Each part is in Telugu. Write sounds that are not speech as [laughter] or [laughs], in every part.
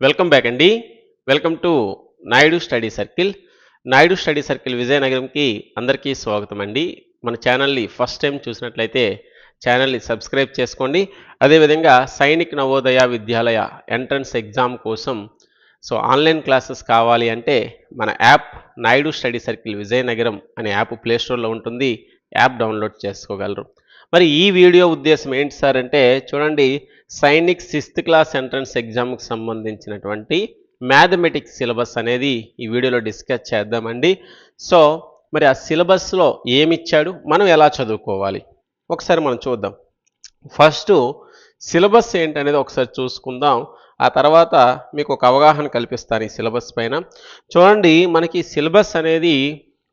వెల్కమ్ బ్యాక్ అండి. Welcome to Naidu study circle. Naidu study circle విజయనగరంకి అందరికీ స్వాగతం అండి. మన ఛానల్ని ఫస్ట్ టైం చూసినట్లయితే ఛానల్ని సబ్స్క్రైబ్ చేసుకోండి. అదేవిధంగా సైనిక్ నవోదయ విద్యాలయ ఎంట్రన్స్ ఎగ్జామ్ కోసం సో ఆన్లైన్ క్లాసెస్ కావాలి అంటే మన app Naidu study circle Vizianagaram అనే యాప్ ప్లేస్టోర్లో ఉంటుంది. యాప్ డౌన్లోడ్ చేసుకోగలరు. మరి ఈ వీడియో ఉద్దేశం ఏంటి సార్ అంటే చూడండి సైనిక్ సిక్స్త్ క్లాస్ ఎంట్రన్స్ ఎగ్జామ్కి సంబంధించినటువంటి మ్యాథమెటిక్స్ సిలబస్ అనేది ఈ వీడియోలో డిస్కస్ చేద్దామండి. సో మరి ఆ సిలబస్లో ఏమిచ్చాడు? మనం ఎలా చదువుకోవాలి? ఒకసారి మనం చూద్దాం. ఫస్ట్ సిలబస్ ఏంటనేది ఒకసారి చూసుకుందాం. ఆ తర్వాత మీకు ఒక అవగాహన కల్పిస్తాను ఈ సిలబస్ పైన. చూడండి మనకి సిలబస్ అనేది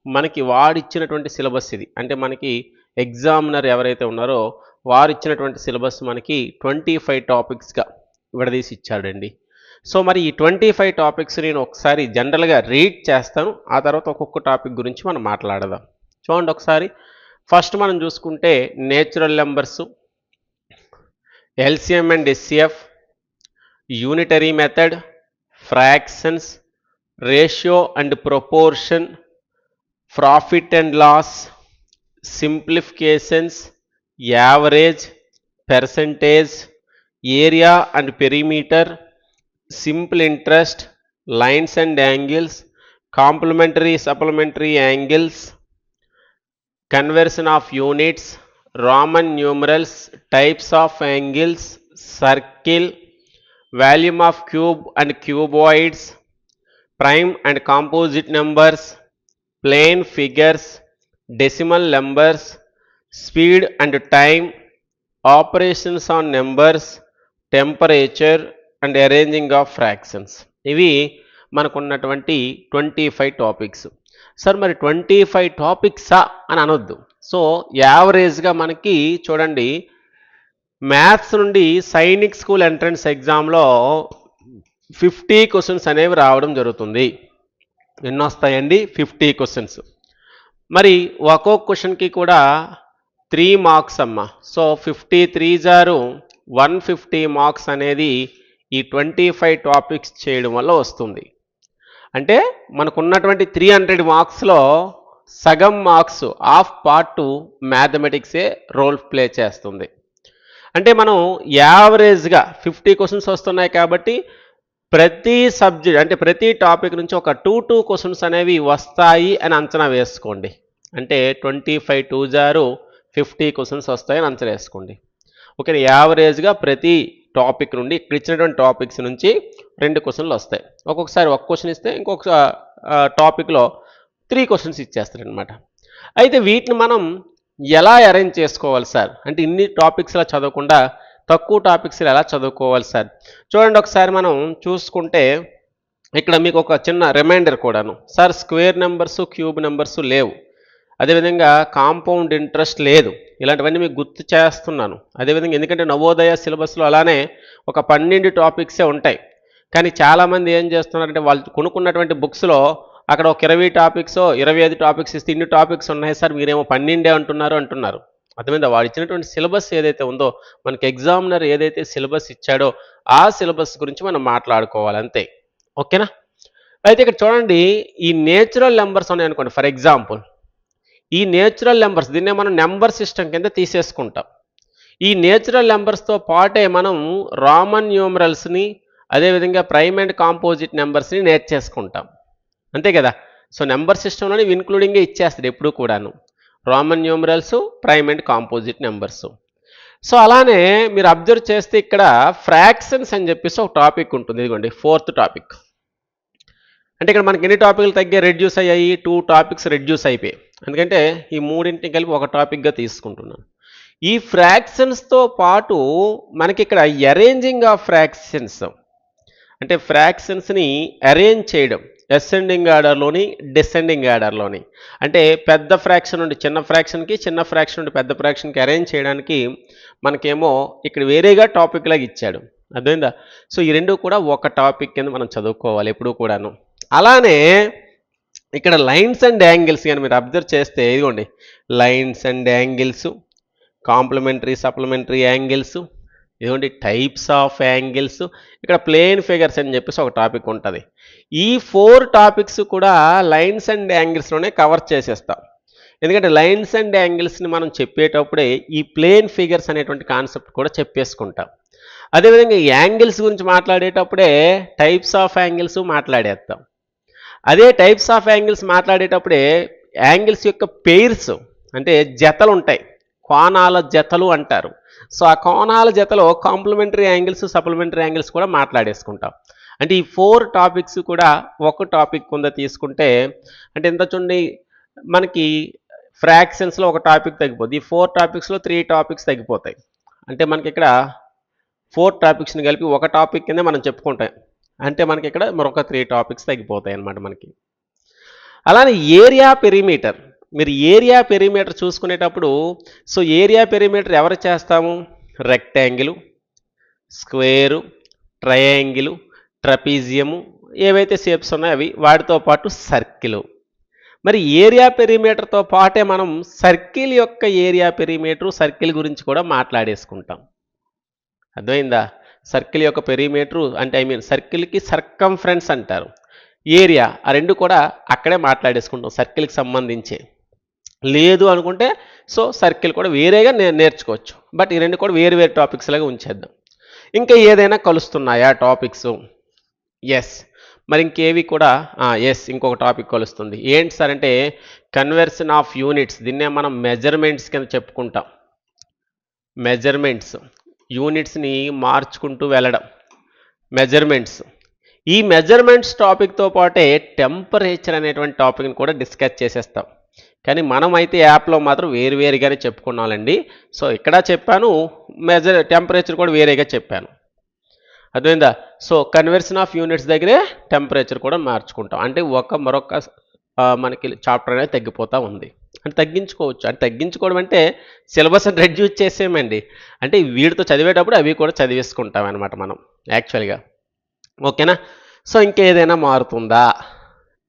మనకి వాడిచ్చినటువంటి సిలబస్ ఇది. అంటే మనకి ఎగ్జామినర్ ఎవరైతే ఉన్నారో వారు ఇచ్చినటువంటి సిలబస్ మనకి ట్వంటీ ఫైవ్ టాపిక్స్గా విడదీసి ఇచ్చాడండి. సో మరి ఈ ట్వంటీ ఫైవ్ టాపిక్స్ నేను ఒకసారి జనరల్గా రీడ్ చేస్తాను. ఆ తర్వాత ఒక్కొక్క టాపిక్ గురించి మనం మాట్లాడదాం. చూడండి ఒకసారి. ఫస్ట్ మనం చూసుకుంటే natural numbers LCM and SCF unitary method fractions ratio and proportion profit and loss simplifications average, percentage, area and perimeter, simple interest, lines and angles, complementary supplementary angles, conversion of units, Roman numerals, types of angles, circle, volume of cube and cuboids, prime and composite numbers, plane figures, decimal numbers, speed and time operations on numbers temperature and arranging of fractions. ఇవి మనకున్నటువంటి ట్వంటీ ఫైవ్ టాపిక్స్. సార్ మరి ట్వంటీ ఫైవ్ టాపిక్సా అని అనొద్దు. సో యావరేజ్గా మనకి చూడండి మ్యాథ్స్ నుండి సైనిక్ స్కూల్ ఎంట్రన్స్ ఎగ్జామ్లో ఫిఫ్టీ క్వశ్చన్స్ అనేవి రావడం జరుగుతుంది. ఎన్నొస్తాయండి? Fifty questions. మరి ఒక్కొక్క క్వశ్చన్కి కూడా త్రీ మార్క్స్ అమ్మ. సో ఫిఫ్టీ త్రీ జారు వన్ ఫిఫ్టీ మార్క్స్ అనేది ఈ ట్వంటీ ఫైవ్ టాపిక్స్ చేయడం వల్ల వస్తుంది. అంటే మనకున్నటువంటి త్రీ హండ్రెడ్ మార్క్స్లో సగం మార్క్స్ ఆఫ్ పార్ట్ మ్యాథమెటిక్సే రోల్ ప్లే చేస్తుంది. అంటే మనం యావరేజ్గా ఫిఫ్టీ క్వశ్చన్స్ వస్తున్నాయి కాబట్టి ప్రతి సబ్జెక్ట్ అంటే ప్రతి టాపిక్ నుంచి ఒక టూ టూ క్వశ్చన్స్ అనేవి వస్తాయి అని అంచనా వేసుకోండి. అంటే ట్వంటీ ఫైవ్ టూ జారు ఫిఫ్టీ క్వశ్చన్స్ వస్తాయని అంచనా వేసుకోండి. ఓకే యావరేజ్గా ప్రతి టాపిక్ నుండి ఇక్కడ ఇచ్చినటువంటి టాపిక్స్ నుంచి రెండు క్వశ్చన్లు వస్తాయి. ఒక్కొక్కసారి ఒక క్వశ్చన్ ఇస్తే ఇంకొక టాపిక్లో త్రీ క్వశ్చన్స్ ఇచ్చేస్తారనమాట అయితే వీటిని మనం ఎలా అరేంజ్ చేసుకోవాలి సార్? అంటే ఇన్ని టాపిక్స్లా చదవకుండా తక్కువ టాపిక్స్లో ఎలా చదువుకోవాలి సార్? చూడండి ఒకసారి మనం చూసుకుంటే ఇక్కడ మీకు ఒక చిన్న రిమైండర్ కూడాను. Sir square numbers cube numbers లేవు. అదేవిధంగా కాంపౌండ్ ఇంట్రెస్ట్ లేదు. ఇలాంటివన్నీ మీకు గుర్తు చేస్తున్నాను. అదేవిధంగా ఎందుకంటే నవోదయ సిలబస్లో అలానే ఒక పన్నెండు టాపిక్సే ఉంటాయి. కానీ చాలామంది ఏం చేస్తున్నారంటే వాళ్ళు కొనుక్కున్నటువంటి బుక్స్లో అక్కడ ఒక ఇరవై టాపిక్స్ ఇరవై ఐదు టాపిక్స్ ఇస్తే ఇన్ని టాపిక్స్ ఉన్నాయి సార్ మీరేమో పన్నెండే అంటున్నారు అంటున్నారు. అర్థమైందా? వాడు ఇచ్చినటువంటి సిలబస్ ఏదైతే ఉందో మనకి ఎగ్జామినర్ ఏదైతే సిలబస్ ఇచ్చాడో ఆ సిలబస్ గురించి మనం మాట్లాడుకోవాలి అంతే. ఓకేనా? అయితే ఇక్కడ చూడండి ఈ నేచురల్ నెంబర్స్ ఉన్నాయి అనుకోండి ఫర్ ఎగ్జాంపుల్ ఈ నేచురల్ నెంబర్స్ దీన్నే మనం నెంబర్ సిస్టమ్ కింద తీసేసుకుంటాం. ఈ నేచురల్ నెంబర్స్తో పాటే మనం రామన్ న్యూమరల్స్ని అదేవిధంగా ప్రైమ్ అండ్ కాంపోజిట్ నెంబర్స్ని నేర్చేసుకుంటాం అంతే కదా? సో నెంబర్ సిస్టంలోని ఇన్క్లూడింగే ఇచ్చేస్తాడు ఎప్పుడు కూడాను. Roman numerals prime and composite numbers so అలానే మీరు అబ్జర్వ్ చేస్తే ఇక్కడ ఫ్రాక్షన్స్ అని చెప్పేసి ఒక టాపిక్ ఉంటుంది. ఇదిగోండి ఫోర్త్ టాపిక్ అంటే ఇక్కడ మనకి ఎన్ని టాపిక్లు తగ్గే రెడ్యూస్ అయ్యాయి. టూ టాపిక్స్ రెడ్యూస్ అయిపోయాయి. ఎందుకంటే ఈ మూడింటిని కలిపి ఒక టాపిక్గా తీసుకుంటున్నాను. ఈ ఫ్రాక్షన్స్తో పాటు మనకి ఇక్కడ అరేంజింగ్ ఆఫ్ ఫ్రాక్షన్స్ అంటే ఫ్రాక్షన్స్ని అరేంజ్ చేయడం. అసెండింగ్ ఆర్డర్లోని డిసెండింగ్ ఆర్డర్లోని అంటే పెద్ద ఫ్రాక్షన్ నుండి చిన్న ఫ్రాక్షన్కి చిన్న ఫ్రాక్షన్ నుండి పెద్ద ఫ్రాక్షన్కి అరేంజ్ చేయడానికి మనకేమో ఇక్కడ వేరేగా టాపిక్ లాగా ఇచ్చాడు. అర్థమైందా? సో ఈ రెండు కూడా ఒక టాపిక్ కింద మనం చదువుకోవాలి ఎప్పుడూ కూడాను. అలానే ఇక్కడ లైన్స్ అండ్ యాంగిల్స్ కానీ మీరు అబ్జర్వ్ చేస్తే ఇదిగోండి. Lines and angles complementary supplementary angles ఇదిగోండి టైప్స్ ఆఫ్ యాంగిల్స్. ఇక్కడ ప్లేన్ ఫిగర్స్ అని చెప్పేసి ఒక టాపిక్ ఉంటుంది. ఈ ఫోర్ టాపిక్స్ కూడా లైన్స్ అండ్ యాంగిల్స్లోనే కవర్ చేసేస్తాం. ఎందుకంటే లైన్స్ అండ్ యాంగిల్స్ని మనం చెప్పేటప్పుడే ఈ ప్లేన్ ఫిగర్స్ అనేటువంటి కాన్సెప్ట్ కూడా చెప్పేసుకుంటాం. అదేవిధంగా ఈ యాంగిల్స్ గురించి మాట్లాడేటప్పుడే టైప్స్ ఆఫ్ యాంగిల్స్ మాట్లాడేస్తాం అదే టైప్స్ ఆఫ్ యాంగిల్స్ మాట్లాడేటప్పుడే యాంగిల్స్ యొక్క పెయిర్స్ అంటే జతలు ఉంటాయి. కోణాల జతలు అంటారు. సో ఆ కోణాల జతలో కాంప్లిమెంటరీ యాంగిల్స్ సప్లిమెంటరీ యాంగిల్స్ కూడా మాట్లాడేసుకుంటాం. అంటే ఈ ఫోర్ టాపిక్స్ కూడా ఒక టాపిక్ కింద తీసుకుంటే అంటే ఎంత చూడండి మనకి ఫ్రాక్షన్స్లో ఒక టాపిక్ తగ్గిపోద్ది. ఈ ఫోర్ టాపిక్స్లో త్రీ టాపిక్స్ తగ్గిపోతాయి. అంటే మనకి ఇక్కడ ఫోర్ టాపిక్స్ని కలిపి ఒక టాపిక్ కింద మనం చెప్పుకుంటాం. అంటే మనకి ఇక్కడ మరొక త్రీ టాపిక్స్ తగ్గిపోతాయి అన్నమాట మనకి. అలానే ఏరియా పెరిమీటర్ మీరు ఏరియా పెరిమీటర్ చూసుకునేటప్పుడు సో ఏరియా పెరిమీటర్ ఎవరు చేస్తాము? రెక్టాంగిల్ స్క్వేరు ట్రయాంగిల్ ట్రపీజియము ఏవైతే షేప్స్ ఉన్నాయో అవి వాటితో పాటు సర్కిల్ మరి ఏరియా పెరిమీటర్తో పాటే మనం సర్కిల్ యొక్క ఏరియా పెరిమీటర్ సర్కిల్ గురించి కూడా మాట్లాడేసుకుంటాం. అర్థమైందా? సర్కిల్ యొక్క పెరిమీటరు అంటే ఐ మీన్ సర్కిల్కి సర్కంఫరెన్స్ అంటారు. ఏరియా ఆ రెండు కూడా అక్కడే మాట్లాడేసుకుంటాం సర్కిల్కి సంబంధించి. లేదు అనుకుంటే సో సర్కిల్ కూడా వేరేగా నే నేర్చుకోవచ్చు. బట్ ఈ రెండు కూడా వేరు వేరు టాపిక్స్ లాగా ఉంచేద్దాం. ఇంకా ఏదైనా కలుస్తున్నాయా టాపిక్స్? ఎస్ మరి ఇంకేవి కూడా? ఎస్ ఇంకొక టాపిక్ కలుస్తుంది. ఏంటి సార్ అంటే కన్వర్షన్ ఆఫ్ యూనిట్స్ దీన్నే మనం మెజర్మెంట్స్ కింద చెప్పుకుంటాం. మెజర్మెంట్స్ యూనిట్స్ని మార్చుకుంటూ వెళ్ళడం. మెజర్మెంట్స్. ఈ మెజర్మెంట్స్ టాపిక్తో పాటే టెంపరేచర్ అనేటువంటి టాపిక్ని కూడా డిస్కస్ చేసేస్తాం. కానీ మనం అయితే యాప్లో మాత్రం వేరువేరుగానే చెప్పుకున్నామండి. సో ఇక్కడ చెప్పాను మెజర్ టెంపరేచర్ కూడా వేరేగా చెప్పాను. అర్థమైందా? సో కన్వర్షన్ ఆఫ్ యూనిట్స్ దగ్గరే టెంపరేచర్ కూడా మార్చుకుంటాం. అంటే ఒక మరొక మనకి చాప్టర్ అనేది తగ్గిపోతూ ఉంది. అంటే తగ్గించుకోవచ్చు. అంటే తగ్గించుకోవడం అంటే సిలబస్ [laughs] రెడ్యూస్ చేసేయమండి. అంటే వీటితో చదివేటప్పుడు అవి కూడా చదివేసుకుంటాం అనమాట మనం యాక్చువల్గా. ఓకేనా? సో ఇంకేదైనా మారుతుందా?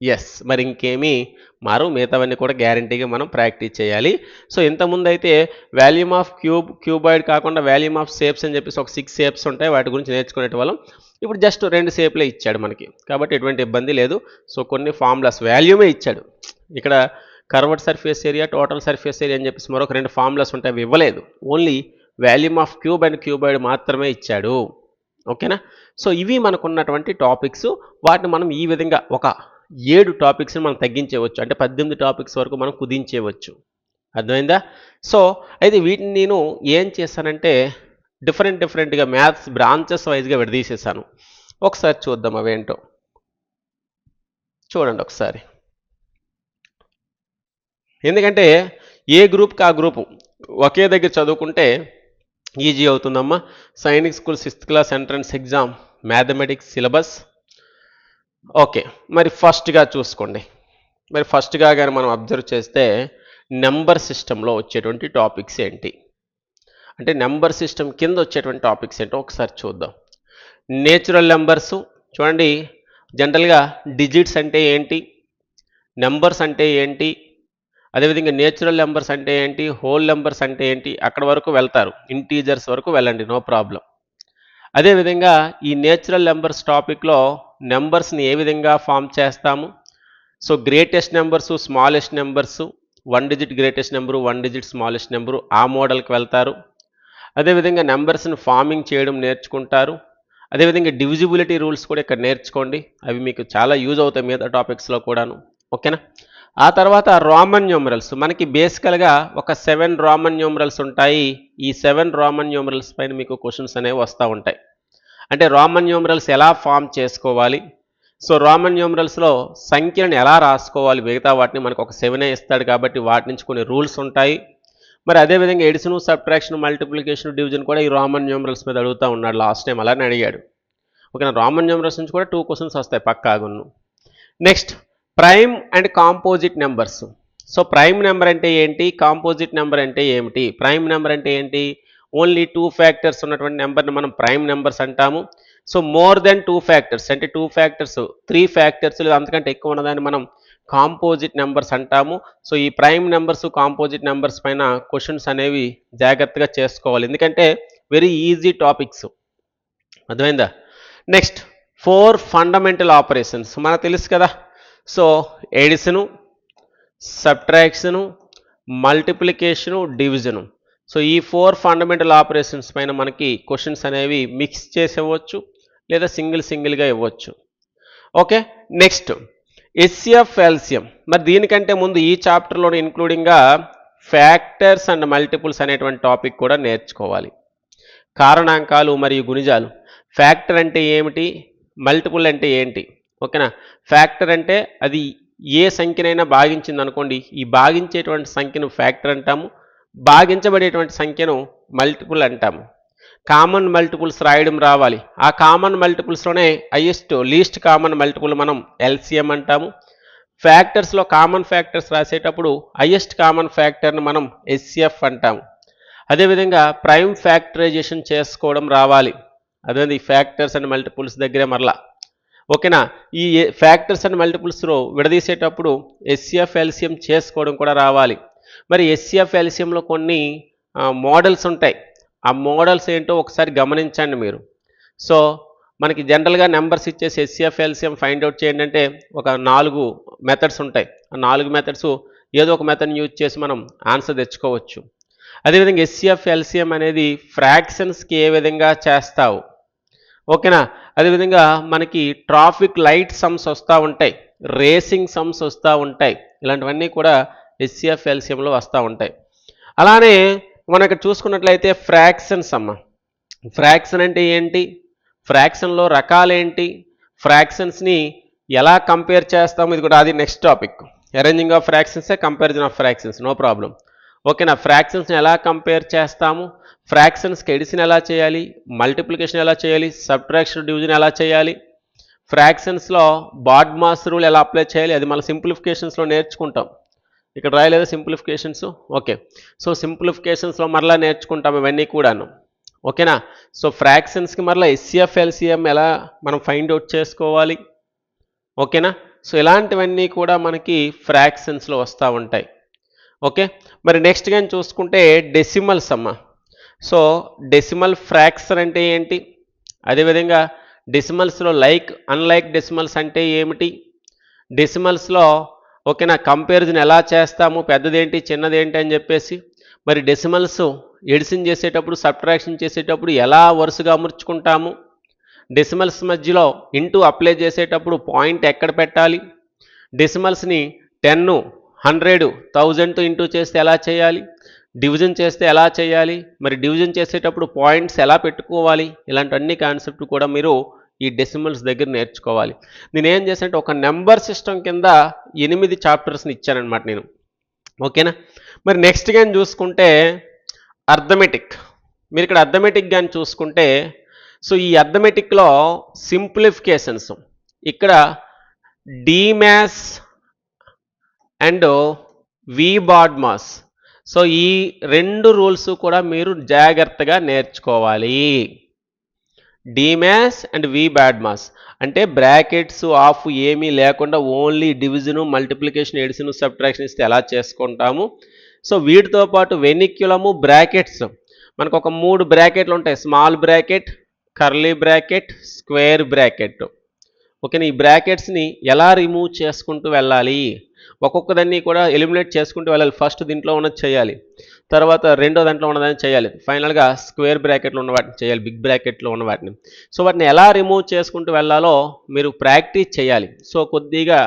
ఎస్ మరి ఇంకేమీ మారు మిగతావన్నీ కూడా గ్యారంటీగా మనం ప్రాక్టీస్ చేయాలి. సో ఇంతకుముందు అయితే వాల్యూమ్ ఆఫ్ క్యూబ్ క్యూబాయిడ్ కాకుండా వాల్యూమ్ ఆఫ్ షేప్స్ అని చెప్పేసి ఒక సిక్స్ షేప్స్ ఉంటాయి. వాటి గురించి నేర్చుకునే వాళ్ళం. ఇప్పుడు జస్ట్ రెండు షేప్లే ఇచ్చాడు మనకి. కాబట్టి ఎటువంటి ఇబ్బంది లేదు. సో కొన్ని ఫార్ములాస్ వాల్యూమే ఇచ్చాడు. ఇక్కడ curved surface area total surface area అని చెప్పేసి మరొక రెండు ఫార్ములాస్ ఉంటాయి అవి ఇవ్వలేదు. Only volume of cube and cuboid మాత్రమే ఇచ్చాడు. ఓకేనా? సో ఇవి మనకున్నటువంటి టాపిక్స్. వాటిని మనం ఈ విధంగా ఒక ఏడు టాపిక్స్ని మనం తగ్గించేవచ్చు. అంటే పద్దెనిమిది టాపిక్స్ వరకు మనం కుదించేయవచ్చు అర్థమైందా? సో అయితే వీటిని నేను ఏం చేశానంటే డిఫరెంట్ డిఫరెంట్గా మ్యాథ్స్ బ్రాంచెస్ వైజ్గా విడదీసేసాను. ఒకసారి చూద్దాం అవేంటో. చూడండి ఒకసారి. ఎందుకంటే ఏ గ్రూప్కి ఆ గ్రూపు ఒకే దగ్గర చదువుకుంటే ఈజీ అవుతుందమ్మా. Sainik school sixth class entrance exam mathematics syllabus. Okay మరి ఫస్ట్గా చూసుకోండి. మరి ఫస్ట్గా కానీ మనం అబ్జర్వ్ చేస్తే నెంబర్ సిస్టంలో వచ్చేటువంటి టాపిక్స్ ఏంటి? అంటే నెంబర్ సిస్టమ్ కింద వచ్చేటువంటి టాపిక్స్ ఏంటో ఒకసారి చూద్దాం. నేచురల్ నెంబర్స్ చూడండి. జనరల్గా డిజిట్స్ అంటే ఏంటి? నెంబర్స్ అంటే ఏంటి? అదేవిధంగా నేచురల్ నెంబర్స్ అంటే ఏంటి? హోల్ నెంబర్స్ అంటే ఏంటి? అక్కడ వరకు వెళ్తారు. ఇంటీజర్స్ వరకు వెళ్ళండి. నో ప్రాబ్లం అదేవిధంగా ఈ నేచురల్ నెంబర్స్ టాపిక్లో నెంబర్స్ని ఏ విధంగా ఫామ్ చేస్తాము? So greatest numbers smallest numbers one digit greatest number one digit smallest number ఆ మోడల్కి వెళ్తారు. అదేవిధంగా నెంబర్స్ని ఫార్మింగ్ చేయడం నేర్చుకుంటారు. అదేవిధంగా డివిజిబిలిటీ రూల్స్ కూడా ఇక్కడ నేర్చుకోండి. అవి మీకు చాలా యూజ్ అవుతాయి మిగతా టాపిక్స్లో కూడాను. ఓకేనా? ఆ తర్వాత రామన్ న్యూమరల్స్. మనకి బేసికల్గా ఒక సెవెన్ రామన్ న్యూమరల్స్ ఉంటాయి. ఈ సెవెన్ రామన్ న్యూమరల్స్ పైన మీకు క్వశ్చన్స్ అనేవి వస్తూ ఉంటాయి. అంటే రామన్ న్యూమరల్స్ ఎలా ఫామ్ చేసుకోవాలి? సో రామన్ న్యూమరల్స్లో సంఖ్యలను ఎలా రాసుకోవాలి? మిగతా వాటిని మనకు ఒక సెవెనే ఇస్తాడు కాబట్టి వాటి నుంచి కొన్ని రూల్స్ ఉంటాయి. మరి అదేవిధంగా ఎడిషన్ సబ్ట్రాక్షన్ మల్టిప్లికేషన్ డివిజన్ కూడా ఈ రామన్ న్యూమరల్స్ మీద అడుగుతూ ఉన్నాడు లాస్ట్ టైం. అలానే అడిగాడు. ఓకేనా? రామన్ న్యూమరల్స్ నుంచి కూడా టూ క్వశ్చన్స్ వస్తాయి పక్కాగున్ను next prime and composite numbers. So prime number అంటే ఏంటి? కాంపోజిట్ నెంబర్ అంటే ఏమిటి? ప్రైమ్ నెంబర్ అంటే ఏంటి? ఓన్లీ టూ ఫ్యాక్టర్స్ ఉన్నటువంటి నెంబర్ని మనం ప్రైమ్ నెంబర్స్ అంటాము. So more than two factors అంటే టూ ఫ్యాక్టర్స్ త్రీ ఫ్యాక్టర్స్ లేదా అంతకంటే ఎక్కువ ఉన్నదాన్ని మనం కాంపోజిట్ నెంబర్స్ అంటాము. సో ఈ ప్రైమ్ నెంబర్స్ కాంపోజిట్ నెంబర్స్ పైన క్వశ్చన్స్ అనేవి జాగ్రత్తగా చేసుకోవాలి. ఎందుకంటే వెరీ ఈజీ టాపిక్స్. అర్థమైందా? Next four fundamental operations. మనకు తెలుసు కదా? So addition subtraction multiplication division. So ఈ ఫోర్ ఫండమెంటల్ ఆపరేషన్స్ పైన మనకి క్వశ్చన్స్ అనేవి మిక్స్ చేసి ఇవ్వచ్చు లేదా సింగిల్ సింగిల్గా ఇవ్వచ్చు. Okay next. ఎస్సిఎఫ్ ఎల్సిఎం మరి దీనికంటే ముందు ఈ చాప్టర్లో ఇంక్లూడింగ్గా ఫ్యాక్టర్స్ అండ్ మల్టిపుల్స్ అనేటువంటి టాపిక్ కూడా నేర్చుకోవాలి. కారణాంకాలు మరియు గుణిజాలు. ఫ్యాక్టర్ అంటే ఏమిటి? మల్టిపుల్ అంటే ఏంటి? ఓకేనా? ఫ్యాక్టర్ అంటే అది ఏ సంఖ్యనైనా భాగించింది అనుకోండి ఈ భాగించేటువంటి సంఖ్యను ఫ్యాక్టర్ అంటాము భాగించబడేటువంటి సంఖ్యను మల్టిపుల్ అంటాము. కామన్ మల్టిపుల్స్ రాయడం రావాలి. ఆ కామన్ మల్టిపుల్స్లోనే హైయెస్ట్ లీస్ట్ కామన్ మల్టిపుల్ మనం ఎల్సిఎం అంటాము. ఫ్యాక్టర్స్లో కామన్ ఫ్యాక్టర్స్ రాసేటప్పుడు హైయెస్ట్ కామన్ ఫ్యాక్టర్ని మనం ఎస్సిఎఫ్ అంటాము. అదేవిధంగా ప్రైమ్ ఫ్యాక్టరైజేషన్ చేసుకోవడం రావాలి. అదే ఈ ఫ్యాక్టర్స్ అండ్ మల్టిపుల్స్ దగ్గరే మరలా. ఓకేనా? ఈ ఫ్యాక్టర్స్ అండ్ మల్టిపుల్స్లో విడదీసేటప్పుడు ఎస్సిఎఫ్ ఎల్సిఎం చేసుకోవడం కూడా రావాలి. మరి ఎస్సిఎఫ్ ఎల్సిఎంలో కొన్ని మోడల్స్ ఉంటాయి. ఆ మోడల్స్ ఏంటో ఒకసారి గమనించండి మీరు. సో మనకి జనరల్గా నెంబర్స్ ఇచ్చేసి ఎస్సిఎఫ్ ఎల్సిఎం ఫైండ్ అవుట్ చేయండి అంటే ఒక నాలుగు మెథడ్స్ ఉంటాయి. ఆ నాలుగు మెథడ్స్ ఏదో ఒక మెథడ్ని యూజ్ చేసి మనం ఆన్సర్ తెచ్చుకోవచ్చు. అదేవిధంగా ఎస్సిఎఫ్ ఎల్సిఎం అనేది ఫ్రాక్షన్స్కి ఏ విధంగా చేస్తావు? ఓకేనా? అదేవిధంగా మనకి ట్రాఫిక్ లైట్ సమ్స్ వస్తూ ఉంటాయి. రేసింగ్ సమ్స్ వస్తూ ఉంటాయి. ఇలాంటివన్నీ కూడా ఎస్సిఎఫ్ ఎల్సిఎంలో వస్తూ ఉంటాయి. అలానే మనకు చూసుకున్నట్లయితే ఫ్రాక్షన్స్ అమ్మ ఫ్రాక్షన్ అంటే ఏంటి? ఫ్రాక్షన్లో రకాలేంటి ఫ్రాక్షన్స్ని ఎలా కంపేర్ చేస్తాము? ఇది కూడా అది next topic. Arranging of ఫ్రాక్షన్సే comparison of fractions no problem ఓకేనా ఫ్రాక్షన్స్ని ఎలా కంపేర్ చేస్తాము? ఫ్రాక్షన్స్కి ఎడిషన్ ఎలా చేయాలి? మల్టిప్లికేషన్ ఎలా చేయాలి? సబ్ట్రాక్షన్ డివిజన్ ఎలా చేయాలి? ఫ్రాక్షన్స్లో బాడ్ మాస్ రూల్ ఎలా అప్లై చేయాలి? అది మన సింప్లిఫికేషన్స్లో నేర్చుకుంటాం. ఇక్కడ రాయలేదు సింప్లిఫికేషన్స్? ఓకే. సో సింప్లిఫికేషన్స్లో మరలా నేర్చుకుంటాం ఇవన్నీ కూడాను. ఓకేనా? సో ఫ్రాక్షన్స్కి మరలా ఎస్సిఎఫ్ ఎల్సిఎం ఎలా మనం ఫైండ్ అవుట్ చేసుకోవాలి? ఓకేనా? సో ఇలాంటివన్నీ కూడా మనకి ఫ్రాక్షన్స్లో వస్తూ ఉంటాయి. ఓకే? మరి నెక్స్ట్ కానీ చూసుకుంటే డెసిమల్స్ అమ్మ సో డెసిమల్ ఫ్రాక్షన్ అంటే ఏంటి? అదేవిధంగా డెసిమల్స్లో లైక్ అన్లైక్ డెసిమల్స్ అంటే ఏమిటి? డెసిమల్స్లో ఓకేనా కంపారిజన్ ఎలా చేస్తాము? పెద్దదేంటి చిన్నదేంటి అని చెప్పేసి. మరి డెసిమల్స్ ఎడిషన్ చేసేటప్పుడు సబ్ట్రాక్షన్ చేసేటప్పుడు ఎలా వరుసగా అమర్చుకుంటాము? డెసిమల్స్ మధ్యలో ఇంటూ అప్లై చేసేటప్పుడు పాయింట్ ఎక్కడ పెట్టాలి? డెసిమల్స్ని టెన్ హండ్రెడ్ థౌజండ్తో ఇంటూ చేస్తే ఎలా చేయాలి? డివిజన్ చేస్తే ఎలా చేయాలి? మరి డివిజన్ చేసేటప్పుడు పాయింట్స్ ఎలా పెట్టుకోవాలి? ఇలాంటి అన్ని కాన్సెప్ట్ కూడా మీరు ఈ డెసిమల్స్ దగ్గర నేర్చుకోవాలి. నేను ఏం చేశానంటే ఒక నెంబర్ సిస్టమ్ కింద ఎనిమిది చాప్టర్స్ని ఇచ్చానమాట నేను. ఓకేనా? మరి నెక్స్ట్ కానీ చూసుకుంటే అర్థమెటిక్. మీరు ఇక్కడ అర్థమెటిక్ కానీ చూసుకుంటే సో ఈ అర్థమెటిక్లో సింప్లిఫికేషన్స్. ఇక్కడ DMAS and V BODMAS so ఈ రెండు రూల్స్ కూడా మీరు జాగ్రత్తగా నేర్చుకోవాలి. డిమాస్ అండ్ వి బ్యాడ్మాస్ అంటే బ్రాకెట్స్ ఆఫ్ ఏమీ లేకుండా only division multiplication addition subtraction ఇస్తే ఎలా చేసుకుంటాము? సో వీటితో పాటు వెనిక్యులము బ్రాకెట్స్. మనకు ఒక మూడు బ్రాకెట్లు ఉంటాయి. Small bracket curly bracket square bracket. ఓకేనా? ఈ బ్రాకెట్స్ని ఎలా రిమూవ్ చేసుకుంటూ వెళ్ళాలి? ఒక్కొక్క దాన్ని కూడా ఎలిమినేట్ చేసుకుంటూ వెళ్ళాలి. ఫస్ట్ దీంట్లో ఉన్నది చేయాలి. తర్వాత రెండో దాంట్లో ఉన్నదాన్ని చేయాలి. ఫైనల్గా స్క్వేర్ బ్రాకెట్లో ఉన్న వాటిని చేయాలి. బిగ్ బ్రాకెట్లో ఉన్న వాటిని. సో వాటిని ఎలా రిమూవ్ చేసుకుంటూ వెళ్ళాలో మీరు ప్రాక్టీస్ చేయాలి. సో కొద్దిగా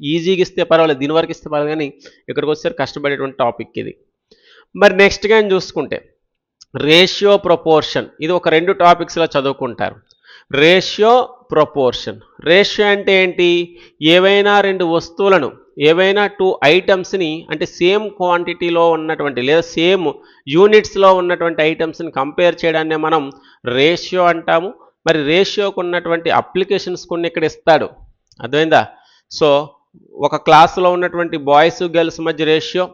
ఈజీగా ఇస్తే పర్వాలేదు. దీని వరకు ఇస్తే పర్వాలేదు కానీ ఇక్కడికి వచ్చేసరికి కష్టపడేటువంటి టాపిక్ ఇది. మరి నెక్స్ట్ కానీ చూసుకుంటే రేషియో ప్రపోర్షన్. ఇది ఒక రెండు టాపిక్స్లో చదువుకుంటారు. Ratio proportion. రేషియో అంటే ఏంటి? ఏవైనా రెండు వస్తువులను ఏవైనా టూ ఐటమ్స్ని అంటే సేమ్ క్వాంటిటీలో ఉన్నటువంటి లేదా సేమ్ యూనిట్స్లో ఉన్నటువంటి ఐటమ్స్ని కంపేర్ చేయడాన్ని మనం రేషియో అంటాము. మరి రేషియోకు ఉన్నటువంటి అప్లికేషన్స్ కొన్ని ఇక్కడ ఇస్తాడు. అర్థమైందా? సో ఒక క్లాసులో ఉన్నటువంటి బాయ్స్ గర్ల్స్ మధ్య రేషియో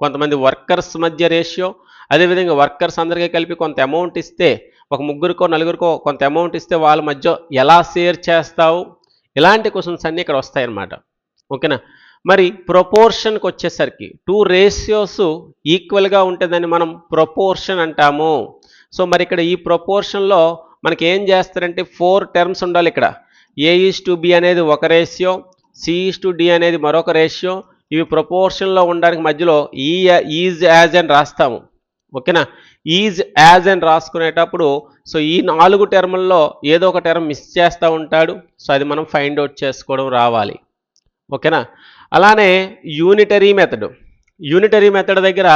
కొంతమంది వర్కర్స్ మధ్య రేషియో అదేవిధంగా వర్కర్స్ అందరికీ కలిపి కొంత అమౌంట్ ఇస్తే ఒక ముగ్గురికో నలుగురికో కొంత అమౌంట్ ఇస్తే వాళ్ళ మధ్య ఎలా షేర్ చేస్తావు? ఇలాంటి క్వశ్చన్స్ అన్నీ ఇక్కడ వస్తాయన్నమాట. ఓకేనా మరి ప్రపోర్షన్కి వచ్చేసరికి టూ రేషియోస్ ఈక్వల్గా ఉంటుందని మనం ప్రపోర్షన్ అంటాము. సో మరి ఇక్కడ ఈ ప్రొపోర్షన్లో మనకి ఏం చేస్తారంటే ఫోర్ టర్మ్స్ ఉండాలి ఇక్కడ. ఏ ఈస్ టు బి అనేది ఒక ratio C is to D అనేది మరొక రేషియో ఇవి ప్రపోర్షన్లో ఉండడానికి మధ్యలో ఈ ఈజ్ యాజ్ అని రాస్తాము. ఓకేనా ఈజ్ యాజ్ అని రాసుకునేటప్పుడు సో ఈ నాలుగు టర్ముల్లో ఏదో ఒక టర్మ్ మిస్ చేస్తూ ఉంటాడు. సో అది మనం ఫైండ్ అవుట్ చేసుకోవడం రావాలి. ఓకేనా? అలానే యూనిటరీ మెథడ్. యూనిటరీ మెథడ్ దగ్గర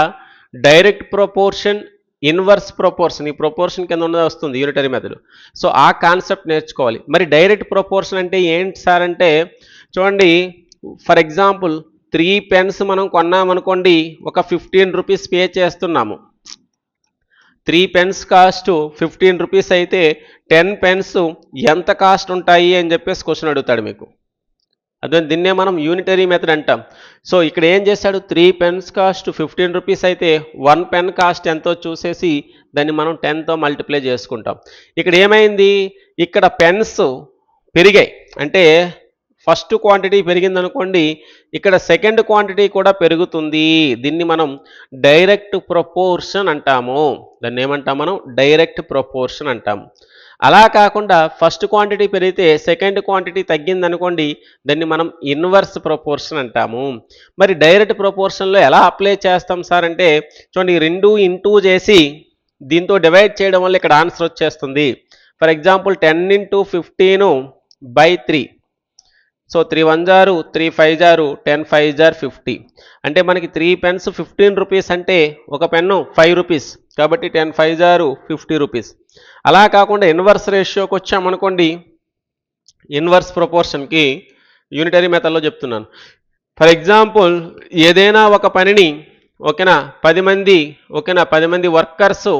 డైరెక్ట్ ప్రొపోర్షన్ ఇన్వర్స్ ప్రొపోర్షన్ ఈ ప్రొపోర్షన్ కింద ఉన్నది వస్తుంది యూనిటరీ మెథడ్. సో ఆ కాన్సెప్ట్ నేర్చుకోవాలి. మరి డైరెక్ట్ ప్రొపోర్షన్ అంటే ఏంటి సార్ అంటే చూడండి ఫర్ ఎగ్జాంపుల్ త్రీ పెన్స్ మనం కొన్నామనుకోండి ఒక ఫిఫ్టీన్ రూపీస్ పే చేస్తున్నాము. Three pens cost fifteen rupees అయితే టెన్ పెన్స్ ఎంత కాస్ట్ ఉంటాయి అని చెప్పేసి క్వశ్చన్ అడుగుతాడు మీకు. అదే దీన్నే మనం యూనిటరీ మెథడ్ అంటాం. సో ఇక్కడ ఏం చేశాడు three pens cost fifteen rupees అయితే వన్ పెన్ కాస్ట్ ఎంతో చూసేసి దాన్ని మనం టెన్తో మల్టిప్లై చేసుకుంటాం. ఇక్కడ ఏమైంది? ఇక్కడ పెన్స్ పెరిగాయి. అంటే ఫస్ట్ క్వాంటిటీ పెరిగింది అనుకోండి ఇక్కడ సెకండ్ క్వాంటిటీ కూడా పెరుగుతుంది. దీన్ని మనం డైరెక్ట్ ప్రపోర్షన్ అంటాము. దాన్ని ఏమంటాం మనం? డైరెక్ట్ ప్రపోర్షన్ అంటాము అలా కాకుండా ఫస్ట్ క్వాంటిటీ పెరిగితే సెకండ్ క్వాంటిటీ తగ్గిందనుకోండి దాన్ని మనం ఇన్వర్స్ ప్రపోర్షన్ అంటాము. మరి డైరెక్ట్ ప్రపోర్షన్లో ఎలా అప్లై చేస్తాం సార్ అంటే చూడండి రెండు ఇంటూ చేసి దీంతో డివైడ్ చేయడం వల్ల ఇక్కడ ఆన్సర్ వచ్చేస్తుంది. For example ten into ఫిఫ్టీను by three. So three one jar three five జారు టెన్ ఫైవ్ జార్ ఫిఫ్టీ. అంటే మనకి త్రీ పెన్స్ ఫిఫ్టీన్ రూపీస్ అంటే ఒక పెన్ను ఫైవ్ రూపీస్. కాబట్టి టెన్ ఫైవ్ జారు ఫిఫ్టీ రూపీస్. అలా కాకుండా ఇన్వర్స్ రేషియోకి వచ్చామనుకోండి ఇన్వర్స్ ప్రపోర్షన్కి యూనిటరీ మెథడ్లో చెప్తున్నాను. ఫర్ ఎగ్జాంపుల్ ఏదైనా ఒక పనిని ఓకేనా పది మంది ఓకేనా పది మంది వర్కర్స్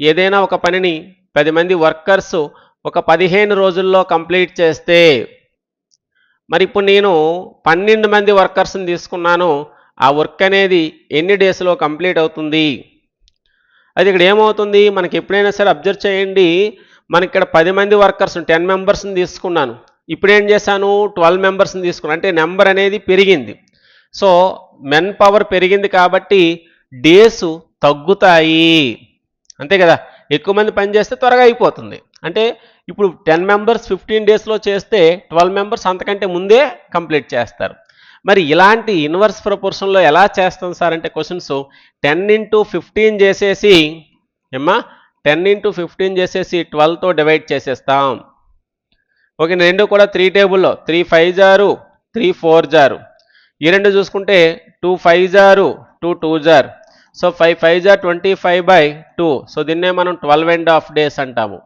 ఏదైనా ఒక పనిని పది మంది వర్కర్స్ ఒక పదిహేను రోజుల్లో కంప్లీట్ చేస్తే మరి ఇప్పుడు నేను పన్నెండు మంది వర్కర్స్ని తీసుకున్నాను. ఆ వర్క్ అనేది ఎన్ని డేస్లో కంప్లీట్ అవుతుంది? అది ఇక్కడ ఏమవుతుంది? మనకి ఎప్పుడైనా సరే అబ్జర్వ్ చేయండి. మనకి ఇక్కడ పది మంది వర్కర్స్ టెన్ మెంబర్స్ని తీసుకున్నాను. ఇప్పుడు ఏం చేశాను? ట్వెల్వ్ మెంబర్స్ని తీసుకున్నాను. అంటే నెంబర్ అనేది పెరిగింది. సో మెన్ పవర్ పెరిగింది కాబట్టి డేస్ తగ్గుతాయి. అంతే కదా? ఎక్కువ మంది పని చేస్తే త్వరగా అయిపోతుంది. అంటే ఇప్పుడు టెన్ మెంబర్స్ ఫిఫ్టీన్ డేస్లో చేస్తే ట్వెల్వ్ మెంబర్స్ అంతకంటే ముందే కంప్లీట్ చేస్తారు. మరి ఇలాంటి ఇన్వర్స్ ప్రపోర్షన్లో ఎలా చేస్తాం సార్ అంటే క్వశ్చన్స్ టెన్ ఇంటూ ఫిఫ్టీన్ చేసేసి ఏమ్మా? టెన్ ఇంటూ ఫిఫ్టీన్ చేసేసి ట్వెల్వ్తో డివైడ్ చేసేస్తాం. ఓకే రెండు కూడా త్రీ టేబుల్లో త్రీ ఫైవ్ జారు త్రీ ఫోర్ జారు. ఈ రెండు చూసుకుంటే టూ ఫైవ్ జారు టూ టూ జార్. So five five jar twenty five by two. So దీన్నే మనం ట్వెల్వ్ అండ్ హాఫ్ డేస్ అంటాము.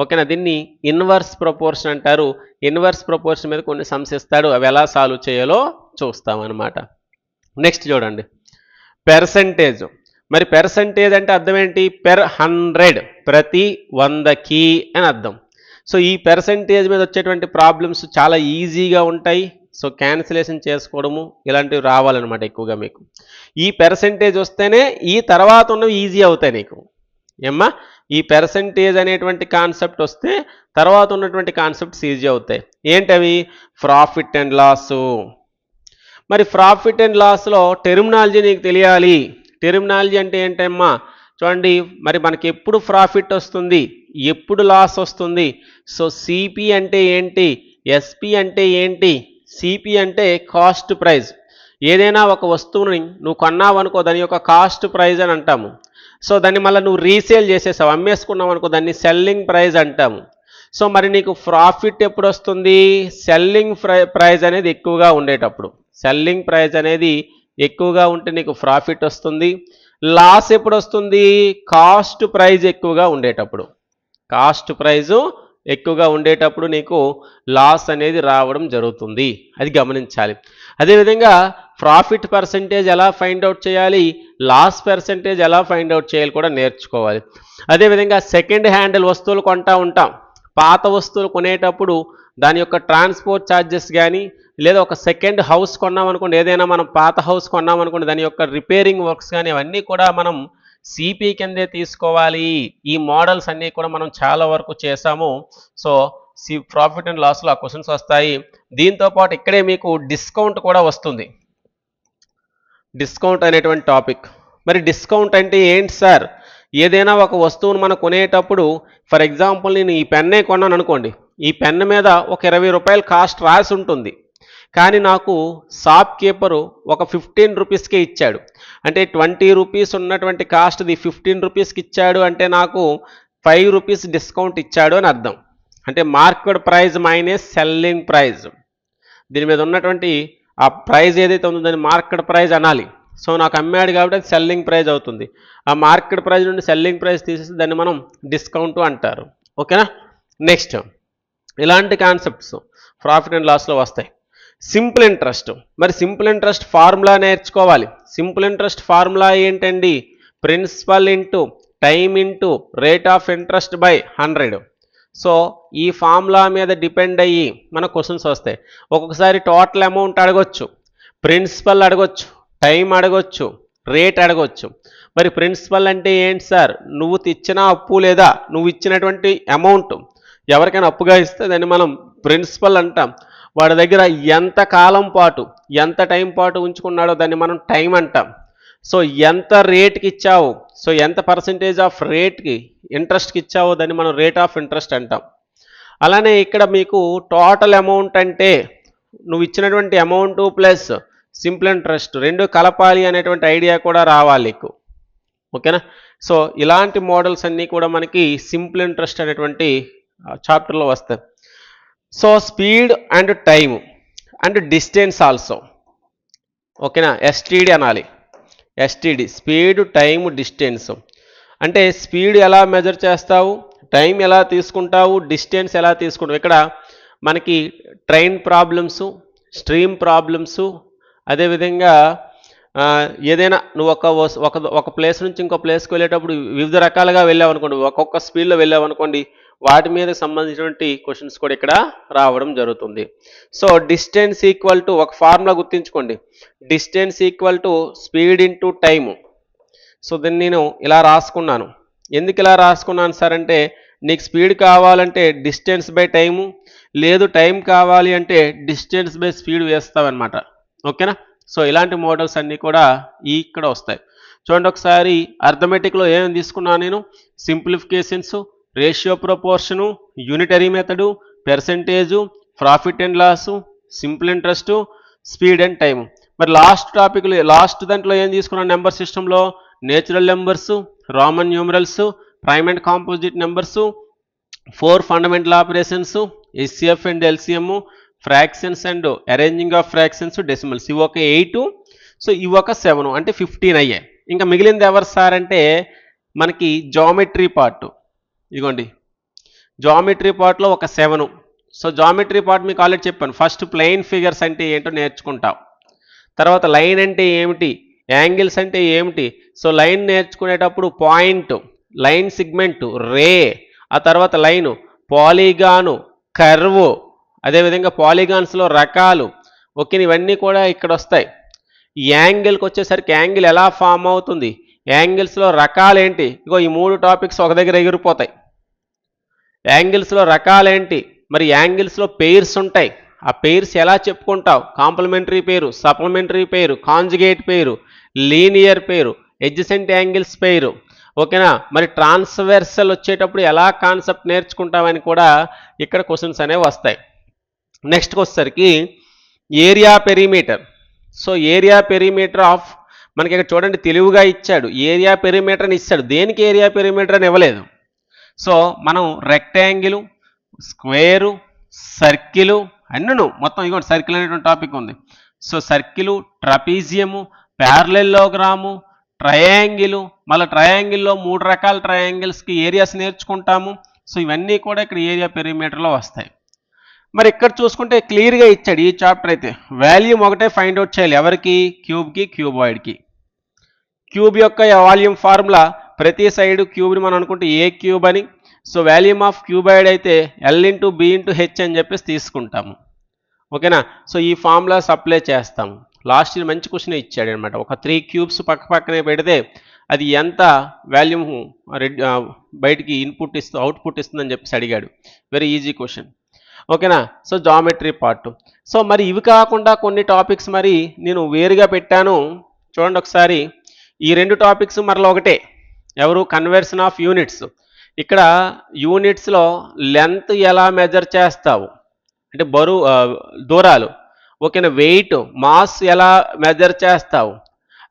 ఓకేనా? దీన్ని ఇన్వర్స్ ప్రపోర్షన్ అంటారు. ఇన్వర్స్ ప్రపోర్షన్ మీద కొన్ని సమ్స్ ఇస్తాడు అవి ఎలా సాల్వ్ చేయాలో చూస్తాం అనమాట నెక్స్ట్ చూడండి. పెర్సంటేజ్. మరి పెర్సంటేజ్ అంటే అర్థం ఏంటి? పెర్ హండ్రెడ్ ప్రతి వందకి అని అర్థం. సో ఈ పెర్సంటేజ్ మీద వచ్చేటువంటి ప్రాబ్లమ్స్ చాలా ఈజీగా ఉంటాయి. సో క్యాన్సిలేషన్ చేసుకోవడము ఇలాంటివి రావాలన్నమాట ఎక్కువగా మీకు. ఈ పెర్సంటేజ్ వస్తేనే ఈ తర్వాత ఉన్నవి ఈజీ అవుతాయి నీకు. ఏమ్మా? ఈ పెర్సంటేజ్ అనేటువంటి కాన్సెప్ట్ వస్తే తర్వాత ఉన్నటువంటి కాన్సెప్ట్స్ ఈజీ అవుతాయి. ఏంటవి? ప్రాఫిట్ అండ్ లాస్ మరి ప్రాఫిట్ అండ్ లాస్లో టెర్మినాలజీ నీకు తెలియాలి. టెర్మినాలజీ అంటే ఏంటమ్మా? చూడండి మరి మనకి ఎప్పుడు ప్రాఫిట్ వస్తుంది? ఎప్పుడు లాస్ వస్తుంది? సో సిపి అంటే ఏంటి? ఎస్పి అంటే ఏంటి? సిపి అంటే కాస్ట్ ప్రైజ్ ఏదైనా ఒక వస్తువుని నువ్వు కొన్నావు అనుకో దాని యొక్క కాస్ట్ ప్రైజ్ అని అంటాము. సో దాన్ని మళ్ళీ నువ్వు రీసేల్ చేసేసావు అమ్మేసుకున్నావు అనుకో దాన్ని సెల్లింగ్ ప్రైజ్ అంటాము. సో మరి నీకు ప్రాఫిట్ ఎప్పుడు వస్తుంది? సెల్లింగ్ ప్రైజ్ అనేది ఎక్కువగా ఉండేటప్పుడు. సెల్లింగ్ ప్రైజ్ అనేది ఎక్కువగా ఉంటే నీకు ప్రాఫిట్ వస్తుంది. లాస్ ఎప్పుడు వస్తుంది? కాస్ట్ ప్రైజ్ ఎక్కువగా ఉండేటప్పుడు. కాస్ట్ ప్రైజు ఎక్కువగా ఉండేటప్పుడు నీకు లాస్ అనేది రావడం జరుగుతుంది. అది గమనించాలి. అదేవిధంగా ప్రాఫిట్ పర్సంటేజ్ ఎలా ఫైండ్ అవుట్ చేయాలి? లాస్ పర్సంటేజ్ ఎలా ఫైండ్ అవుట్ చేయాలి కూడా నేర్చుకోవాలి. అదేవిధంగా సెకండ్ హ్యాండిల్ వస్తువులు కొంటా ఉంటాం. పాత వస్తువులు కొనేటప్పుడు దాని యొక్క ట్రాన్స్పోర్ట్ ఛార్జెస్ కానీ లేదా ఒక సెకండ్ హౌస్ కొన్నామనుకోండి ఏదైనా మనం పాత హౌస్ కొన్నామనుకోండి దాని యొక్క రిపేరింగ్ వర్క్స్ కానీ అవన్నీ కూడా మనం సిపి కిందే తీసుకోవాలి. ఈ మోడల్స్ అన్నీ కూడా మనం చాలా వరకు చేసాము సో సి ప్రాఫిట్ అండ్ లాస్లో ఆ క్వశ్చన్స్ వస్తాయి. దీంతో పాటు ఇక్కడే మీకు డిస్కౌంట్ కూడా వస్తుంది. డిస్కౌంట్ అనేటువంటి టాపిక్. మరి డిస్కౌంట్ అంటే ఏంటి సార్? ఏదైనా ఒక వస్తువును మనం కొనేటప్పుడు ఫర్ ఎగ్జాంపుల్ నేను ఈ పెన్నే కొన్నాను అనుకోండి. ఈ పెన్ మీద ఒక ఇరవై రూపాయలు కాస్ట్ రాసి ఉంటుంది. కానీ నాకు షాప్ కీపరు ఒక ఫిఫ్టీన్ రూపీస్కే ఇచ్చాడు. అంటే ట్వంటీ రూపీస్ ఉన్నటువంటి కాస్ట్ది ఫిఫ్టీన్ రూపీస్కి ఇచ్చాడు అంటే నాకు ఫైవ్ రూపీస్ డిస్కౌంట్ ఇచ్చాడు అని అర్థం. అంటే market price minus selling price దీని మీద ఉన్నటువంటి ఆ ప్రైజ్ ఏదైతే ఉందో దాన్ని మార్కెట్ ప్రైజ్ అనాలి. సో నాకు అమ్మాడు కాబట్టి అది సెల్లింగ్ ప్రైజ్ అవుతుంది. ఆ మార్కెట్ ప్రైజ్ నుండి సెల్లింగ్ ప్రైజ్ తీసేసి దాన్ని మనం డిస్కౌంట్ అంటారు. ఓకేనా? నెక్స్ట్ ఇలాంటి కాన్సెప్ట్స్ ప్రాఫిట్ అండ్ లాస్లో వస్తాయి. Simple interest. మరి సింపుల్ ఇంట్రెస్ట్ ఫార్ములా నేర్చుకోవాలి. సింపుల్ ఇంట్రెస్ట్ ఫార్ములా ఏంటండి? Principal into time into rate of interest by hundred. So ఈ ఫార్ములా మీద డిపెండ్ అయ్యి మన క్వశ్చన్స్ వస్తాయి. ఒక్కొక్కసారి టోటల్ అమౌంట్ అడగొచ్చు ప్రిన్సిపల్ అడగొచ్చు టైం అడగొచ్చు రేట్ అడగొచ్చు. మరి ప్రిన్సిపల్ అంటే ఏంటి సార్? నువ్వు తెచ్చిన అప్పు లేదా? నువ్వు ఇచ్చినటువంటి అమౌంట్ ఎవరికైనా అప్పుగా ఇస్తే దాన్ని మనం ప్రిన్సిపల్ అంటాం. వాడి దగ్గర ఎంత కాలం పాటు ఎంత టైం పాటు ఉంచుకున్నాడో దాన్ని మనం టైం అంటాం. సో ఎంత రేట్కి ఇచ్చావు? సో ఎంత పర్సంటేజ్ ఆఫ్ రేట్కి ఇంట్రెస్ట్కి ఇచ్చావో? దాన్ని మనం రేట్ ఆఫ్ ఇంట్రెస్ట్ అంటాం. అలానే ఇక్కడ మీకు టోటల్ అమౌంట్ అంటే నువ్వు ఇచ్చినటువంటి అమౌంట్ ప్లస్ సింపుల్ ఇంట్రెస్ట్ రెండు కలపాలి అనేటువంటి ఐడియా కూడా రావాలి నీకు. ఓకేనా? సో ఇలాంటి మోడల్స్ అన్నీ కూడా మనకి సింపుల్ ఇంట్రెస్ట్ అనేటువంటి చాప్టర్లో వస్తాయి. So speed and time and distance also ఓకేనా? ఎస్టీడీ అనాలి. ఎస్టీడీ స్పీడ్ టైం డిస్టెన్స్ అంటే స్పీడ్ ఎలా మెజర్ చేస్తావు? టైం ఎలా తీసుకుంటావు? డిస్టెన్స్ ఎలా తీసుకుంటావు? ఇక్కడ మనకి ట్రైన్ ప్రాబ్లమ్స్ స్ట్రీమ్ ప్రాబ్లమ్స్ అదేవిధంగా ఏదైనా నువ్వు ఒక ఒక ఒక ప్లేస్ నుంచి ఇంకో ప్లేస్కి వెళ్ళేటప్పుడు వివిధ రకాలుగా వెళ్ళావు అనుకోండి ఒక్కొక్క స్పీడ్లో వెళ్ళావు అనుకోండి వాటి మీద సంబంధించినటువంటి క్వశ్చన్స్ కూడా ఇక్కడ రావడం జరుగుతుంది. సో డిస్టెన్స్ ఈక్వల్ టు ఒక ఫార్ములా గుర్తుంచుకోండి. Distance equal to speed into time so దీన్ని నేను ఇలా రాసుకున్నాను. ఎందుకు ఇలా రాసుకున్నాను సార్ అంటే నీకు స్పీడ్ కావాలంటే డిస్టెన్స్ బై టైము లేదు టైం కావాలి అంటే డిస్టెన్స్ బై స్పీడ్ వేస్తావన్నమాట. ఓకేనా సో ఇలాంటి మోడల్స్ అన్నీ కూడా ఈ ఇక్కడ వస్తాయి. చూడండి ఒకసారి అర్థమెటిక్లో ఏమేమి తీసుకున్నాను నేను? Simplifications ratio proportion unitary method percentage profit and loss simple interest speed and time మరి లాస్ట్ టాపిక్ లాస్ట్ దాంట్లో ఏం తీసుకున్నాం నెంబర్ సిస్టంలో? Natural numbers Roman numerals prime and composite numbers four fundamental operations HCF and LCM fractions and arranging of fractions decimals. ఇవి ఒక ఎయిట్ సో ఇవి ఒక సెవెన్ అంటే ఫిఫ్టీన్ అయ్యాయి. ఇంకా మిగిలింది ఎవరు సార్ అంటే మనకి జామెట్రీ పార్ట్. ఇదిగోండి జామెట్రీ పార్ట్లో ఒక సెవెన్. సో జామెట్రీ పార్ట్ మీకు ఆల్రెడీ చెప్పాను. ఫస్ట్ ప్లెయిన్ ఫిగర్స్ అంటే ఏంటో నేర్చుకుంటాం. తర్వాత లైన్ అంటే ఏమిటి? యాంగిల్స్ అంటే ఏమిటి? సో లైన్ నేర్చుకునేటప్పుడు పాయింట్ లైన్ సిగ్మెంట్ రే. ఆ తర్వాత లైను పాలిగాను కర్వ్. అదేవిధంగా పాలిగాన్స్లో రకాలు. ఓకే ఇవన్నీ కూడా ఇక్కడ వస్తాయి యాంగిల్కి వచ్చేసరికి యాంగిల్ ఎలా ఫామ్ అవుతుంది? యాంగిల్స్లో రకాలేంటి? ఇగో ఈ మూడు టాపిక్స్ ఒక దగ్గర ఎగిరిపోతాయి. యాంగిల్స్లో రకాలేంటి? మరి యాంగిల్స్లో పెయిర్స్ ఉంటాయి. ఆ పెయిర్స్ ఎలా చెప్పుకుంటావు? Complementary pair supplementary pair conjugate pair linear pair adjacent angles pair. ఓకేనా? మరి ట్రాన్స్వర్సల్ వచ్చేటప్పుడు ఎలా కాన్సెప్ట్ నేర్చుకుంటామని కూడా ఇక్కడ క్వశ్చన్స్ అనేవి వస్తాయి. నెక్స్ట్కి వచ్చేసరికి area perimeter. So area perimeter of మనకి ఇక్కడ చూడండి తెలివిగా ఇచ్చాడు. ఏరియా పెరిమీటర్ అని ఇచ్చాడు దేనికి ఏరియా పెరిమీటర్ అని ఇవ్వలేదు? సో మనం రెక్టాంగిల్ స్క్వేరు సర్కిలు అన్నను మొత్తం ఇదిగోండి సర్కిల్ అనేటువంటి టాపిక్ ఉంది. So circle trapezium parallelogram triangle మళ్ళీ ట్రయాంగిల్లో మూడు రకాల ట్రయాంగిల్స్కి ఏరియాస్ నేర్చుకుంటాము. సో ఇవన్నీ కూడా ఇక్కడ ఏరియా పెరిమీటర్లో వస్తాయి. మరి ఇక్కడ చూసుకుంటే క్లియర్గా ఇచ్చాడు ఈ చాప్టర్ అయితే. వాల్యూమ్ ఒకటే ఫైండ్ అవుట్ చేయాలి. ఎవరికి? క్యూబ్కి క్యూబాయిడ్కి క్యూబ్ యొక్క వాల్యూమ్ ఫార్ములా ప్రతి సైడ్ క్యూబ్ని మనం అనుకుంటే ఏ క్యూబ్ అని? సో వాల్యూమ్ ఆఫ్ క్యూబాయిడ్ అయితే L into B into H అని చెప్పేసి తీసుకుంటాము. ఓకేనా? సో ఈ ఫార్ములాస్ అప్లై చేస్తాము లాస్ట్ ఇయర్ మంచి క్వశ్చన్ ఇచ్చాడు అనమాట ఒక త్రీ క్యూబ్స్ పక్క పక్కనే పెడితే అది ఎంత వాల్యూమ్ బయటికి ఇన్పుట్ ఇస్తూ అవుట్పుట్ ఇస్తుందని చెప్పేసి అడిగాడు. వెరీ ఈజీ క్వశ్చన్ ఓకేనా? సో జామెట్రీ పార్ట్ సో మరి ఇవి కాకుండా కొన్ని టాపిక్స్ మరి నేను వేరుగా పెట్టాను. చూడండి ఒకసారి. ఈ రెండు టాపిక్స్ మరలా ఒకటే. ఎవరు? కన్వర్షన్ ఆఫ్ యూనిట్స్ ఇక్కడ యూనిట్స్లో లెంత్ ఎలా మెజర్ చేస్తావు? అంటే బరువు దూరాలు. ఓకేనా? వెయిట్ మాస్ ఎలా మెజర్ చేస్తావు?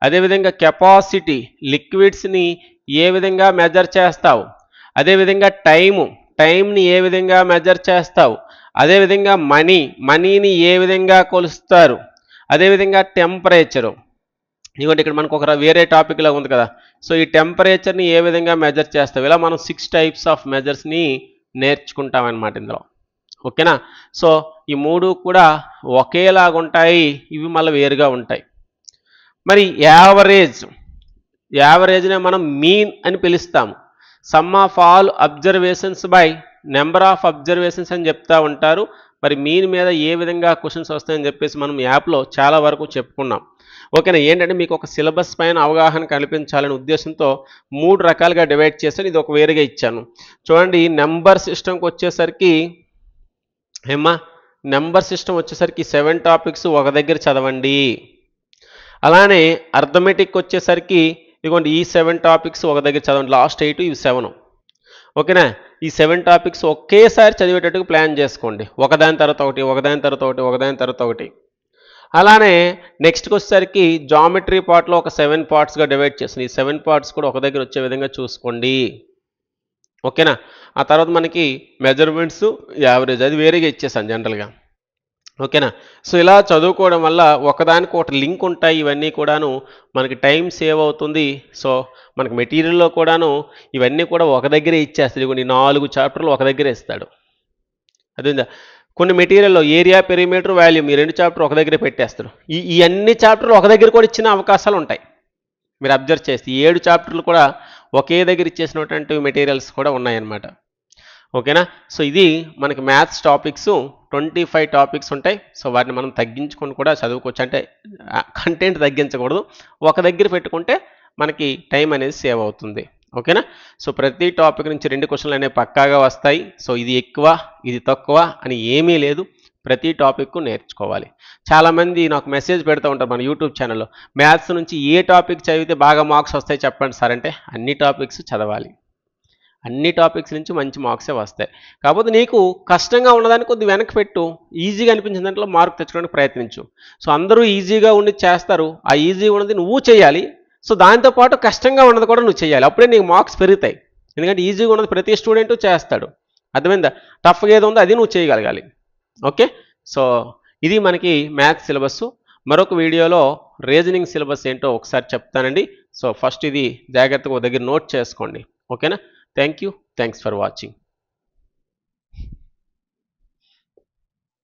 అదేవిధంగా కెపాసిటీ లిక్విడ్స్ని ఏ విధంగా మెజర్ చేస్తావు? అదేవిధంగా టైము టైంని ఏ విధంగా మెజర్ చేస్తావు? అదేవిధంగా మనీ మనీని ఏ విధంగా కొలుస్తారు? అదేవిధంగా టెంపరేచరు ఎందుకంటే ఇక్కడ మనకు ఒక వేరే టాపిక్ లాగా ఉంది కదా. సో ఈ టెంపరేచర్ని ఏ విధంగా మెజర్ చేస్తావు? ఇలా మనం సిక్స్ టైప్స్ ఆఫ్ మెజర్స్ని నేర్చుకుంటాం అన్నమాట ఇందులో. ఓకేనా? సో ఈ మూడు కూడా ఒకేలాగా ఉంటాయి ఇవి మళ్ళీ వేరుగా ఉంటాయి. మరి యావరేజ్ యావరేజ్నే మనం మీన్ అని పిలుస్తాము. Sum of all observations by number of observations అని చెప్తా ఉంటారు. మరి మీన్ మీద ఏ విధంగా క్వశ్చన్స్ వస్తాయని చెప్పేసి మనం యాప్లో చాలా వరకు చెప్పుకున్నాం. ఓకేనా ఏంటంటే మీకు ఒక సిలబస్ పైన అవగాహన కల్పించాలనే ఉద్దేశంతో మూడు రకాలుగా డివైడ్ చేశాను ఇది ఒక వేరుగా ఇచ్చాను. చూడండి నెంబర్ సిస్టమ్కి వచ్చేసరికి ఏమ్మా నెంబర్ సిస్టమ్ వచ్చేసరికి సెవెన్ టాపిక్స్ ఒక దగ్గర చదవండి. అలానే అర్థమెటిక్ వచ్చేసరికి ఇదిగోండి ఈ సెవెన్ టాపిక్స్ ఒక దగ్గర చదవండి లాస్ట్ ఎయిట్ ఇవి సెవెన్. ఓకేనా ఈ సెవెన్ టాపిక్స్ ఒకేసారి చదివేటట్టుగా ప్లాన్ చేసుకోండి. ఒకదాని తర్వాత ఒకటి ఒకదాని తర్వాత ఒకటి ఒకదాని తర్వాత ఒకటి. అలానే నెక్స్ట్కి వచ్చేసరికి జామెట్రీ పార్ట్లో ఒక సెవెన్ పార్ట్స్గా డివైడ్ చేసింది ఈ సెవెన్ పార్ట్స్ కూడా ఒక దగ్గర వచ్చే విధంగా చూసుకోండి. ఓకేనా? ఆ తర్వాత మనకి మెజర్మెంట్స్ యావరేజ్ అది వేరేగా ఇచ్చేసాను జనరల్గా ఓకేనా? సో ఇలా చదువుకోవడం వల్ల ఒకదానికి ఒకటి లింక్ ఉంటాయి. ఇవన్నీ కూడాను మనకి టైం సేవ్ అవుతుంది. సో మనకి మెటీరియల్లో కూడాను ఇవన్నీ కూడా ఒక దగ్గరే ఇచ్చేస్తాడు. కొన్ని నాలుగు చాప్టర్లు ఒక దగ్గరే ఇస్తాడు. అదేందా కొన్ని మెటీరియల్లో ఏరియా పెరిమీటర్ వాల్యూమ్ ఈ రెండు చాప్టర్ ఒక దగ్గర పెట్టేస్తారు. ఈ ఈ అన్ని చాప్టర్లు ఒక దగ్గర కూడా ఇచ్చిన అవకాశాలు ఉంటాయి. మీరు అబ్జర్వ్ చేస్తే ఈ ఏడు చాప్టర్లు కూడా ఒకే దగ్గర ఇచ్చేసినటువంటి మెటీరియల్స్ కూడా ఉన్నాయన్నమాట. ఓకేనా సో ఇది మనకి maths topics twenty five topics ఉంటాయి. సో వాటిని మనం తగ్గించుకొని కూడా చదువుకోవచ్చు. అంటే కంటెంట్ తగ్గించకూడదు. ఒక దగ్గర పెట్టుకుంటే మనకి టైం అనేది సేవ్ అవుతుంది. ఓకేనా? సో ప్రతి టాపిక్ నుంచి రెండు క్వశ్చన్లు అనేవి పక్కాగా వస్తాయి. సో ఇది ఎక్కువ ఇది తక్కువ అని ఏమీ లేదు. ప్రతి టాపిక్ నేర్చుకోవాలి. చాలామంది నాకు మెసేజ్ పెడుతూ ఉంటారు మన యూట్యూబ్ ఛానల్లో. మ్యాథ్స్ నుంచి ఏ టాపిక్ చదివితే బాగా మార్క్స్ వస్తాయి చెప్పండి సార్ అంటే అన్ని టాపిక్స్ చదవాలి. అన్ని టాపిక్స్ నుంచి మంచి మార్క్సే వస్తాయి. కాకపోతే నీకు కష్టంగా ఉన్నదాన్ని కొద్ది వెనక్కి పెట్టు. ఈజీగా అనిపించిన దాంట్లో మార్క్ తెచ్చుకోవడానికి ప్రయత్నించు. సో అందరూ ఈజీగా ఉండి చేస్తారు. ఆ ఈజీగా ఉన్నది నువ్వు చేయాలి. సో దాంతోపాటు కష్టంగా ఉన్నది కూడా నువ్వు చేయాలి. అప్పుడే నీకు మార్క్స్ పెరుగుతాయి. ఎందుకంటే ఈజీగా ఉన్నది ప్రతి స్టూడెంట్ చేస్తాడు. అర్థమైందా? టఫ్గా ఏదో ఉందో అది నువ్వు చేయగలగాలి. ఓకే సో ఇది మనకి మ్యాథ్స్ సిలబస్ మరొక వీడియోలో రీజనింగ్ సిలబస్ ఏంటో ఒకసారి చెప్తానండి. సో ఫస్ట్ ఇది జాగ్రత్తగా దగ్గర నోట్ చేసుకోండి. ఓకేనా thank you thanks for watching